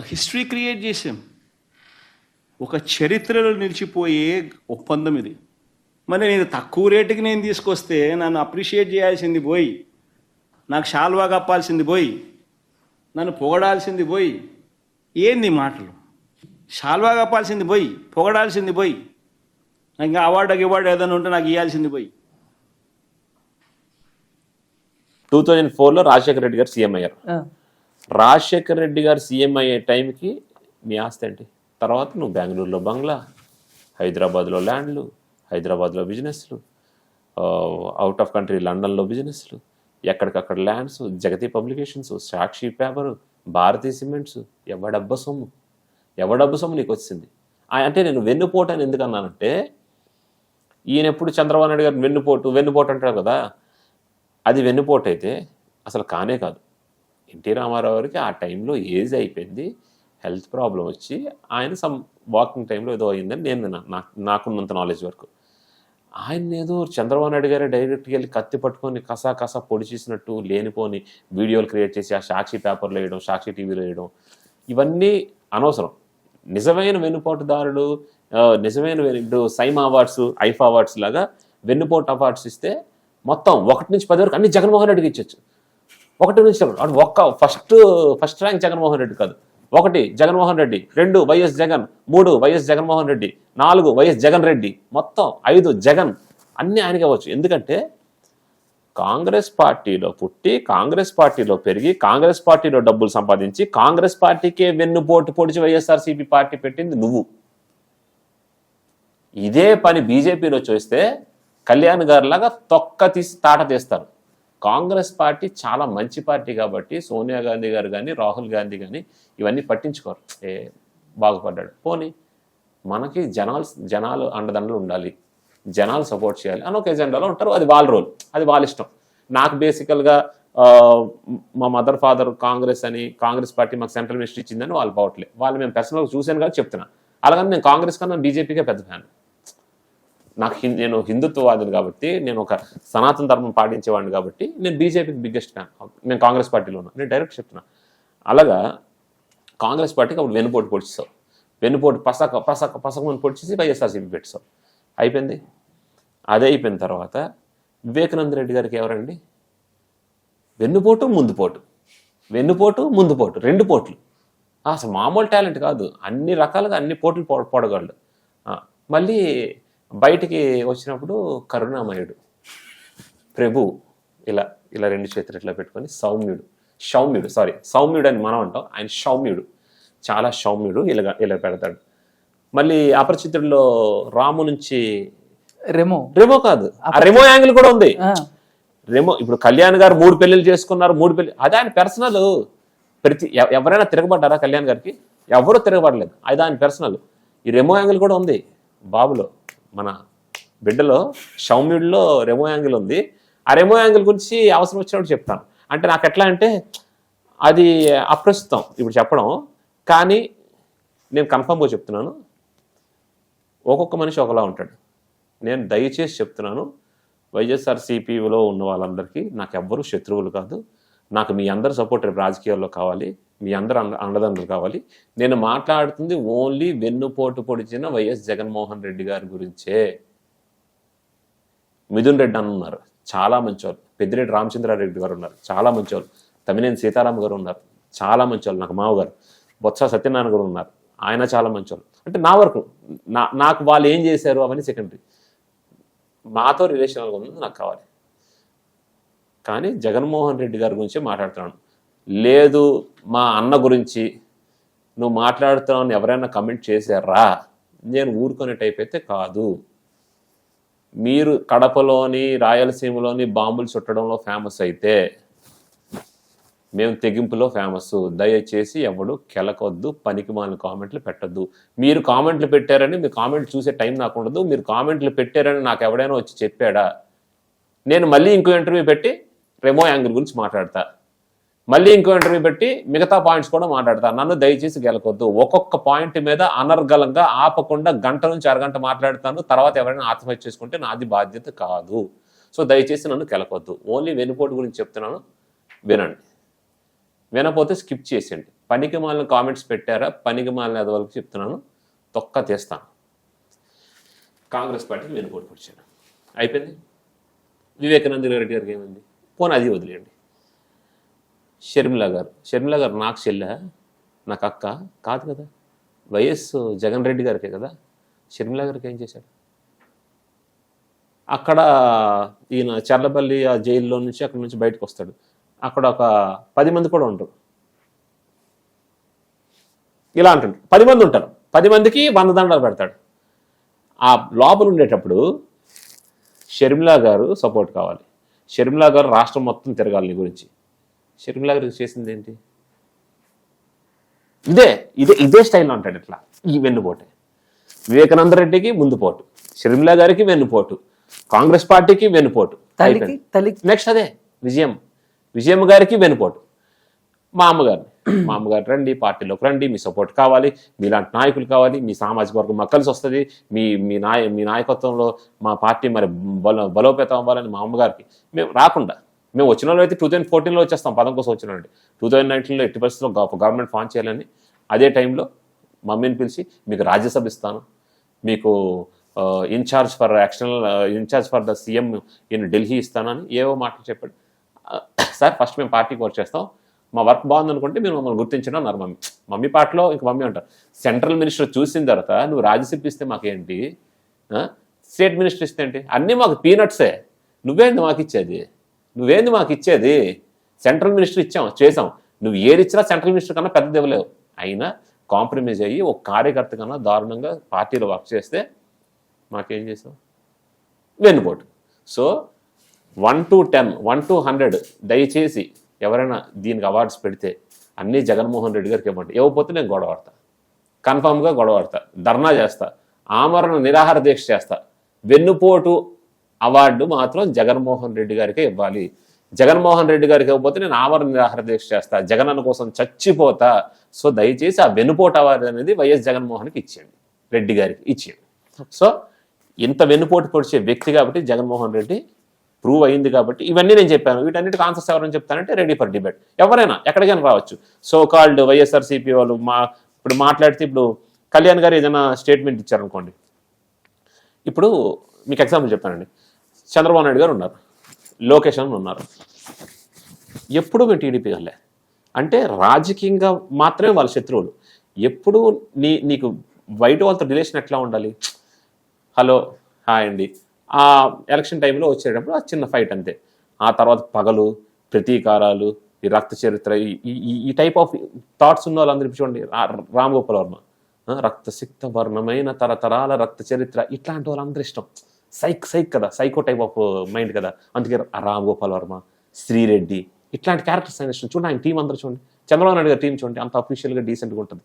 ఒక history create చేసాం ఒక చరిత్రలో నిలిచిపోయే ఒప్పందం ఇది. మరి నేను తక్కువ రేటుకి నేను తీసుకొస్తే నన్ను అప్రిషియేట్ చేయాల్సింది పోయి నాకు షాల్వా కప్పాల్సింది పోయి నన్ను పొగడాల్సింది పోయి ఏంది మాటలు? షాల్వా కప్పాల్సింది పోయి పొగడాల్సింది పోయి ఇంకా అవార్డు అవార్డు ఏదైనా ఉంటే నాకు ఇవ్వాల్సింది పోయి. టూ థౌజండ్ ఫోర్లో రాజశేఖర రెడ్డి గారు సీఎం అయ్యారు. రాజశేఖర్ రెడ్డి గారు సీఎం అయ్యే టైంకి మీ ఆస్తి ఏంటి? తర్వాత నువ్వు బెంగళూరులో బంగ్లా హైదరాబాద్లో ల్యాండ్లు హైదరాబాద్లో బిజినెస్లు అవుట్ ఆఫ్ కంట్రీ లండన్లో బిజినెస్లు ఎక్కడికక్కడ lands Jagati publications Sakshi paper Bharathi cements ఎవడబ్బ సొమ్ము? ఎవడబ్బ సొమ్ము నీకు వచ్చింది? అంటే నేను వెన్నుపోటు అని ఎందుకు అన్నానంటే ఈయన ఎప్పుడు చంద్రబాబు నాయుడు గారు వెన్నుపోటు వెన్నుపోటు అంటాడు కదా? అది వెన్నుపోటు అయితే అసలు కానే కాదు. ఎన్టీ రామారావు గారికి ఆ టైంలో ఏజ్ అయిపోయింది. హెల్త్ ప్రాబ్లం వచ్చి ఆయన సమ్ వాకింగ్ టైంలో ఏదో అయిందని నేను నాకు నాకున్నంత నాలెడ్జ్ వరకు. ఆయన ఏదో చంద్రబాబు నాయుడు గారే డైరెక్ట్గా వెళ్ళి కత్తి పట్టుకొని కసా కసా పొడి చేసినట్టు లేనిపోని వీడియోలు క్రియేట్ చేసి ఆ సాక్షి పేపర్లో వేయడం సాక్షి టీవీలో వేయడం ఇవన్నీ అనవసరం. నిజమైన వెన్నుపోటుదారుడు నిజమైన వెన్ను- ఇప్పుడు సైమ్ అవార్డ్స్ ఐఫా అవార్డ్స్ లాగా వెన్నుపోటు అవార్డ్స్ ఇస్తే మొత్తం ఒకటి నుంచి పది వరకు అన్ని జగన్మోహన్ రెడ్డికి ఇచ్చొచ్చు. ఒకటి నుంచి చెప్పండి. అటు ఒక్క first first rank Jaganmohan Reddy కాదు. ఒకటి జగన్మోహన్ రెడ్డి. రెండు వైఎస్ జగన్. మూడు వైఎస్ జగన్మోహన్ రెడ్డి. నాలుగు వైఎస్ జగన్ రెడ్డి. మొత్తం ఐదు జగన్. అన్ని ఆయనకి అవ్వచ్చు ఎందుకంటే కాంగ్రెస్ పార్టీలో పుట్టి కాంగ్రెస్ పార్టీలో పెరిగి కాంగ్రెస్ పార్టీలో డబ్బులు సంపాదించి కాంగ్రెస్ పార్టీకే వెన్నుపోటు పొడిచి వైఎస్ఆర్సీపీ పార్టీ పెట్టింది నువ్వు. ఇదే పని బీజేపీలో చూస్తే కళ్యాణ్ గారి లాగా తొక్క తీసి తాట తీస్తారు. కాంగ్రెస్ పార్టీ చాలా మంచి పార్టీ కాబట్టి సోనియా గాంధీ గారు కానీ రాహుల్ గాంధీ కానీ ఇవన్నీ పట్టించుకోరు. ఏ బాగుపడ్డాడు. పోనీ మనకి జనాలు జనాలు అండదండలు ఉండాలి. జనాలు సపోర్ట్ చేయాలి. అని ఒక ఎజెండాలో ఉంటారు. అది వాళ్ళ రోల్. అది వాళ్ళ ఇష్టం. నాకు బేసికల్గా మా మదర్ ఫాదర్ కాంగ్రెస్ అని కాంగ్రెస్ పార్టీ మాకు సెంట్రల్ మినిస్టర్ ఇచ్చిందని వాళ్ళు పోవట్లేదు వాళ్ళు మేము పర్సనల్గా చూశాను కాబట్టి చెప్తున్నా. అలాగని నేను కాంగ్రెస్ కన్నా బీజేపీకే పెద్ద ఫ్యాన్. నాకు హిం- నేను హిందుత్వవాదిని కాబట్టి నేను ఒక సనాతన ధర్మం పాటించేవాడిని కాబట్టి నేను బీజేపీకి బిగ్గెస్ట్ ఫ్యాన్ నేను కాంగ్రెస్ పార్టీలో ఉన్నా. నేను డైరెక్ట్ చెప్తున్నా. అలాగా కాంగ్రెస్ పార్టీకి అప్పుడు వెన్నుపోటు పొడిచావు వెన్నుపోటు పసక పసక పసకమని పొడిచేసి వైఎస్ఆర్సీపీ పెట్టావు అయిపోయింది. అదే అయిపోయిన తర్వాత వివేకానంద రెడ్డి గారికి ఎవరండి? వెన్నుపోటు ముందుపోటు. వెన్నుపోటు ముందుపోటు. రెండు పోట్లు. అసలు మామూలు టాలెంట్ కాదు. అన్ని రకాలుగా అన్ని పోట్లు పొడ పొడగలడు. మళ్ళీ బయటికి వచ్చినప్పుడు కరుణామయుడు ప్రభు ఇలా ఇలా రెండు చేతులు ఇట్లా పెట్టుకొని సౌమ్యుడు సౌమ్యుడు సారీ సౌమ్యుడు అని మనం అంటాం. ఆయన సౌమ్యుడు చాలా సౌమ్యుడు ఇలా ఇలా పెడతాడు. మళ్ళీ అపరిచితుడిలో రాము నుంచి రెమో. రెమో కాదు ఆ రెమో యాంగిల్ కూడా ఉంది. రెమో ఇప్పుడు కళ్యాణ్ గారు మూడు పెళ్ళిళ్ళు చేసుకున్నారు మూడు పెళ్ళి అదే ఆయన పర్సనల్ ప్రతి ఎవ- ఎవరైనా తిరగబడ్డారా కళ్యాణ్ గారికి? ఎవరు తిరగబడలేదు అది ఆయన పర్సనల్ ఈ రెమో యాంగిల్ కూడా ఉంది బాబులో. మన బిడ్డలో సౌమ్యుడిలో రెమో యాంగిల్ ఉంది. ఆ రెమో యాంగిల్ గురించి అవసరం వచ్చినప్పుడు చెప్తాను. అంటే నాకు ఎట్లా అంటే అది అప్రస్తుతం ఇప్పుడు చెప్పడం. కానీ నేను కన్ఫర్మ్గా చెప్తున్నాను. ఒక్కొక్క మనిషి ఒకలా ఉంటాడు. నేను దయచేసి చెప్తున్నాను. వైఎస్ఆర్సీపీలో ఉన్న వాళ్ళందరికీ నాకు ఎవ్వరూ శత్రువులు కాదు. నాకు మీ అందరి సపోర్ట్ రేపు రాజకీయాల్లో కావాలి. మీ అందరూ అండ అండదండలు కావాలి. నేను మాట్లాడుతుంది ఓన్లీ వెన్నుపోటు పొడిచిన వైఎస్ జగన్మోహన్ రెడ్డి గారి గురించే. మిథున్ రెడ్డి అని ఉన్నారు. చాలా మంచివాళ్ళు పెద్దిరెడ్డి రామచంద్రారెడ్డి గారు ఉన్నారు. చాలా మంచివాళ్ళు తమినేని సీతారామ గారు ఉన్నారు. చాలా మంచివాళ్ళు నాకు మామగారు బొత్స సత్యనారాయణ గారు ఉన్నారు. ఆయన చాలా మంచివాళ్ళు అంటే నా వరకు నా నాకు వాళ్ళు ఏం చేశారు అవన్నీ సెకండరీ. మాతో రిలేషనల్గా ఉంది నాకు కావాలి. కానీ జగన్మోహన్ రెడ్డి గారి గురించి మాట్లాడుతున్నాను. లేదు మా అన్న గురించి నువ్వు మాట్లాడుతున్నావు ఎవరైనా కమెంట్ చేశారా? నేను ఊరుకునే టైప్ అయితే కాదు. మీరు కడపలోని రాయలసీమలోని బాంబులు చుట్టడంలో ఫేమస్ అయితే మేము తెగింపులో ఫేమస్ దయచేసి ఎవడు కెలకొద్దు పనికి మాలిన కామెంట్లు పెట్టద్దు. మీరు కామెంట్లు పెట్టారని మీ కామెంట్ చూసే టైం నాకు ఉండదు. మీరు కామెంట్లు పెట్టారని నాకు ఎవడైనా వచ్చి చెప్పాడా? నేను మళ్ళీ ఇంకో ఇంటర్వ్యూ పెట్టి రెమో యాంగిల్ గురించి మాట్లాడతా. మళ్ళీ ఇంకో ఇంటర్వ్యూ పెట్టి మిగతా పాయింట్స్ కూడా మాట్లాడతాను నన్ను దయచేసి గెలకొద్దు. ఒక్కొక్క పాయింట్ మీద అనర్గలంగా ఆపకుండా గంట నుంచి అరగంట మాట్లాడతాను. తర్వాత ఎవరైనా ఆత్మహత్య చేసుకుంటే నాది బాధ్యత కాదు. సో దయచేసి నన్ను గెలకొద్దు. ఓన్లీ వెనుపోటు గురించి చెప్తున్నాను. వినండి. వినపోతే స్కిప్ చేసేయండి. పనికి మాలిన కామెంట్స్ పెట్టారా? పనికి మాలిన వాళ్ళకి చెప్తున్నాను. తొక్క తీస్తాను. కాంగ్రెస్ పార్టీకి వెనుకోటి పొడిచాను అయిపోయింది? వివేకానంద రెడ్డి గారికి ఏమైంది? పోనీ అది వదిలేయండి. షర్మిల గారు. షర్మిల గారు నాకు చెల్లె నాకు అక్క కాదు కదా. వైఎస్ జగన్ రెడ్డి గారికే కదా. షర్మిల గారికి ఏం చేశాడు? అక్కడ ఈయన చర్లపల్లి ఆ జైల్లో నుంచి అక్కడ నుంచి బయటకు వస్తాడు. అక్కడ ఒక పది మంది కూడా ఉంటారు ఇలా అంటుంటారు పది మంది ఉంటారు. పది మందికి వంద దండాలు పెడతాడు. ఆ లోపల ఉండేటప్పుడు షర్మిలా గారు సపోర్ట్ కావాలి. షర్మిలా గారు రాష్ట్రం మొత్తం తిరగాలి నీ గురించి. షర్మిలా గారు చేసింది ఏంటి? ఇదే ఇదే ఇదే స్టైల్లో ఉంటాడు ఇట్లా. ఈ వెన్నుపోటే. వివేకానంద రెడ్డికి ముందు పోటు షర్మిలా గారికి వెన్నుపోటు. కాంగ్రెస్ పార్టీకి వెన్నుపోటు. నెక్స్ట్ అదే విజయం. విజయం గారికి వెనుపోటు మా అమ్మగారు మా అమ్మగారు రండి పార్టీలోకి రండి మీ సపోర్ట్ కావాలి మీలాంటి నాయకులు కావాలి మీ సామాజిక వర్గం మాకు కలిసి వస్తుంది మీ మీ నాయ మీ నాయకత్వంలో మా పార్టీ మరి బలో బలోపేతం అవ్వాలని మా అమ్మగారికి మేము రాకుండా మేము వచ్చిన వాళ్ళు అయితే టూ థౌజండ్ ఫోర్టీన్లో వచ్చేస్తాం పదం కోసం వచ్చిన వాళ్ళు. టూ థౌజండ్ నైన్టీన్లో ఎట్టి పరిస్థితుల్లో గవర్నమెంట్ ఫామ్ చేయాలని. అదే టైంలో మమ్మీని పిలిచి మీకు రాజ్యసభ ఇస్తాను. మీకు in charge for actional in charge for the CM in Delhi ఇస్తానని ఏవో మాటలు చెప్పాడు. సార్ ఫస్ట్ మేము పార్టీకి వర్క్ చేస్తాం మా వర్క్ బాగుందనుకుంటే మీరు మమ్మల్ని గుర్తించడం అన్నారు మమ్మీ. మమ్మీ పార్టీలో ఇంక మమ్మీ అంటారు సెంట్రల్ మినిస్టర్ చూసిన తర్వాత నువ్వు రాజ్యసభ ఇస్తే మాకేంటి? స్టేట్ మినిస్టర్ ఇస్తే ఏంటి? అన్నీ మాకు పీనట్సే. నువ్వేంది మాకు ఇచ్చేది? నువ్వేంది మాకు ఇచ్చేది సెంట్రల్ మినిస్టర్ ఇచ్చాం చేసాం నువ్వు ఏది ఇచ్చినా సెంట్రల్ మినిస్టర్ కన్నా పెద్దది ఇవ్వలేవు. అయినా కాంప్రమైజ్ అయ్యి ఒక కార్యకర్త కన్నా దారుణంగా పార్టీలో వర్క్ చేస్తే మాకేం చేసాం వెన్నుపోటు so one to ten one to hundred దయచేసి ఎవరైనా దీనికి అవార్డ్స్ పెడితే అన్నీ జగన్మోహన్ రెడ్డి గారికి ఇవ్వండి. ఇవ్వకపోతే నేను గొడవ ఆడతా కన్ఫామ్గా గొడవ ఆడతా ధర్నా చేస్తా. ఆమరణ నిరాహార దీక్ష చేస్తా. వెన్నుపోటు అవార్డు మాత్రం జగన్మోహన్ రెడ్డి గారికే ఇవ్వాలి. జగన్మోహన్ రెడ్డి గారికి ఇవ్వకపోతే నేను ఆమరణ నిరాహార దీక్ష చేస్తా. జగనన్న కోసం చచ్చిపోతా. సో దయచేసి ఆ వెన్నుపోటు అవార్డు అనేది వైఎస్ జగన్మోహన్కి ఇచ్చేయండి. రెడ్డి గారికి ఇచ్చేయండి. సో ఇంత వెన్నుపోటు పొడిచే వ్యక్తి కాబట్టి జగన్మోహన్ రెడ్డి ప్రూవ్ అయింది కాబట్టి ఇవన్నీ నేను చెప్పాను. వీటన్నిటికి ఆన్సర్స్ ఎవరైనా చెప్తానంటే రెడీ ఫర్ డిబేట్. ఎవరైనా ఎక్కడికైనా రావచ్చు. సో కాల్డ్ వైఎస్ఆర్సీపీ వాళ్ళు మా ఇప్పుడు మాట్లాడితే ఇప్పుడు కళ్యాణ్ గారు ఏదైనా స్టేట్మెంట్ ఇచ్చారనుకోండి. ఇప్పుడు మీకు ఎగ్జాంపుల్ చెప్పానండి చంద్రబాబు నాయుడు గారు ఉన్నారు. లోకేష్ అని ఉన్నారు. ఎప్పుడు మేము టీడీపీ వల్లే అంటే రాజకీయంగా మాత్రమే వాళ్ళ శత్రువులు. ఎప్పుడు నీ నీకు బయట వాళ్ళతో రిలేషన్ ఎట్లా ఉండాలి? హలో హాయ్ అండి. ఆ ఎలక్షన్ టైంలో వచ్చేటప్పుడు ఆ చిన్న ఫైట్ అంతే. ఆ తర్వాత పగలు ప్రతీకారాలు ఈ రక్త చరిత్ర ఈ- ఈ- ఈ- టైప్ ఆఫ్ థాట్స్ ఉన్న వాళ్ళందరూ చూడండి. రా- రామ్ గోపాల్ వర్మ. రక్తసిక్త వర్ణమైన తరతరాల రక్త చరిత్ర. ఇట్లాంటి వాళ్ళందరూ ఇష్టం. సైక్ సైక్ కదా. Psycho type of uh, mind కదా. అందుకే రామ్ గోపాల్ వర్మ శ్రీరెడ్డి ఇట్లాంటి క్యారెక్టర్స్ అయిన చూడండి. ఆయన టీం అందరూ చూడండి. చంద్రబాబు నాయుడు గారి టీం చూడండి. అంత అఫీషియల్గా డీసెంట్గా ఉంటుంది.